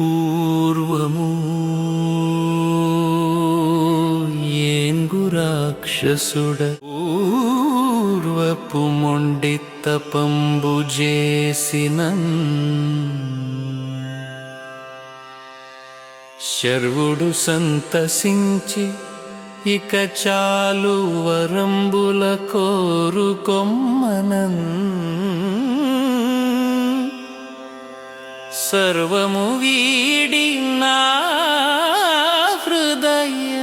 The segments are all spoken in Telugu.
పూర్వము. ఏంగు రాక్షసుడ పూర్వపు మొండి తపంబు చేసిన శర్వుడు సంతసించి ఇక చాలు వరంబుల కోరుకొమ్మనన్ సర్వము వీడి నా హృదయ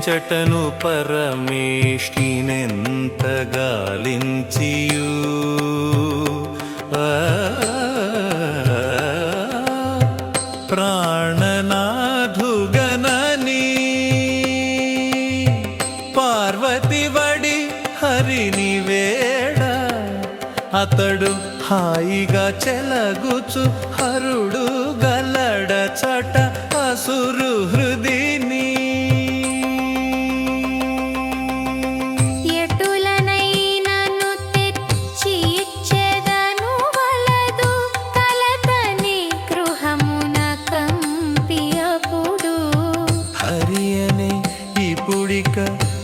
ఎచటను పరమేష్టినెంత గాలించియు ఆ, ప్రాణనాథుగనని పార్వతి వడి హరిని వేడ అతడు హాయిగా చెలగుచు హరుడు గలడ చట అసురు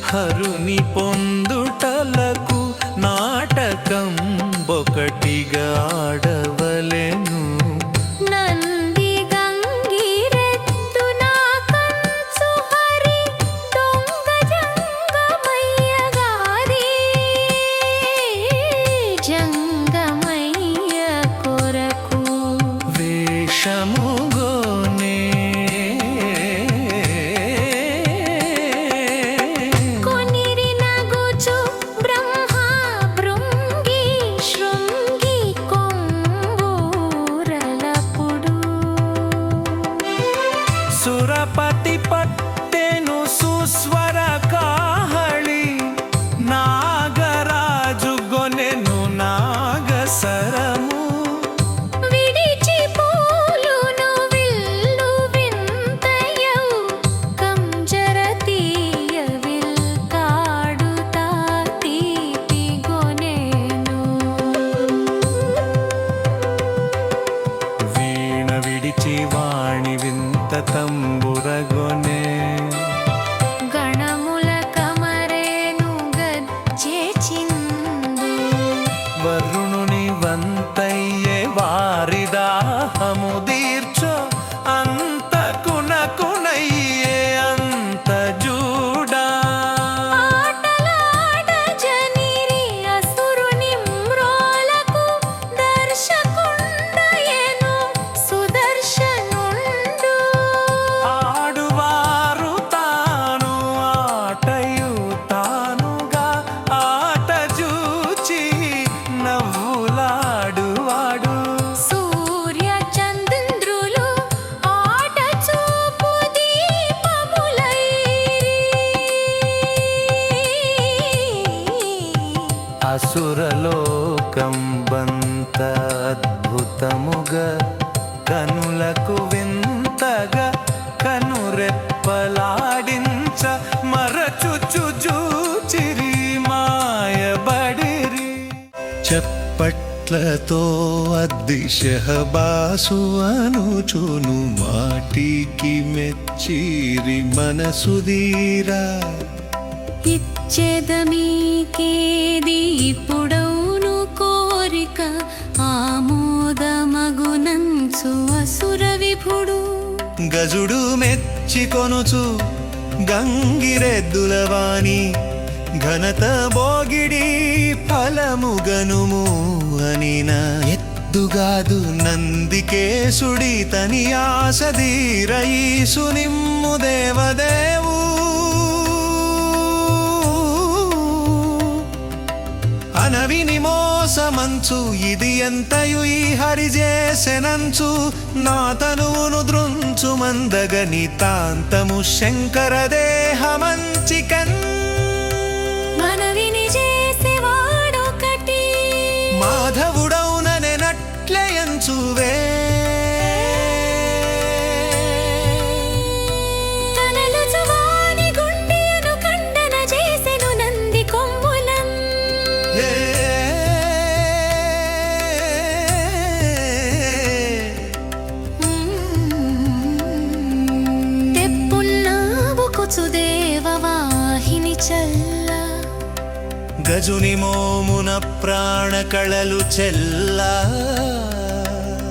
హరుని పొందుటలకు నాటకం ఒకటిగా ఆడవలెను. కనులకు వింతగా కనురెప్పలాడించ మరచుచు జూచిరి మాయబడిరి. చప్పట్లతో అద్దిశహబాసు అనుచును మాటికి మెచ్చిరి మనసుదీరా ఇచ్చెదమీకేది ఇప్పుడౌను కోరిక ఆమోదమగునంచు అసుర విభుడు. గజుడు మెచ్చికొనుచు గంగిరెద్దులవాణి ఘనత బోగిడి ఫలము గనుము అనిన. ముద్దుగాదు నందికేశుడి తని ఆశ ధీరయీసు నిమ్ము దేవదేవు. అనవిని మోసమంచు ఇది ఎంతయు ఈ హరి చేసెనంచు. నా తనువును దృంచు మందగని తాంతము శంకర దేహమంచికన్ మనవిని చేసేవాడొకటి మాధవు గజుని మోమున ప్రాణ కళలు చెల్లా.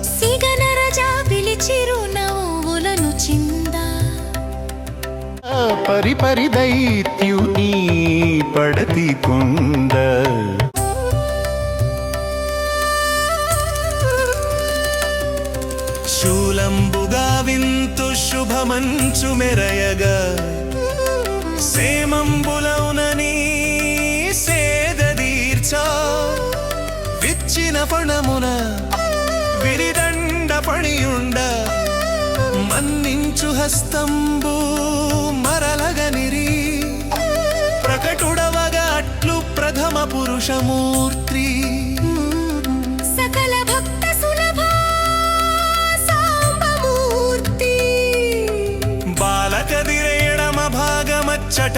సిగనరజా పిలిచిరు నవ్వులను చిందా. పరిపరి దైత్యుని పడతి కుంద శూలంబుగా వింతు శుభమంచు మెరయగా. పణమున విరిదండ పణియుండ మన్నించు హస్తంబు మరలగనిరి. ప్రకటుడవగా అట్లు ప్రథమ పురుషమూర్తి. సకల భక్త సులభ బాలకదిరేడమ భాగమచ్చట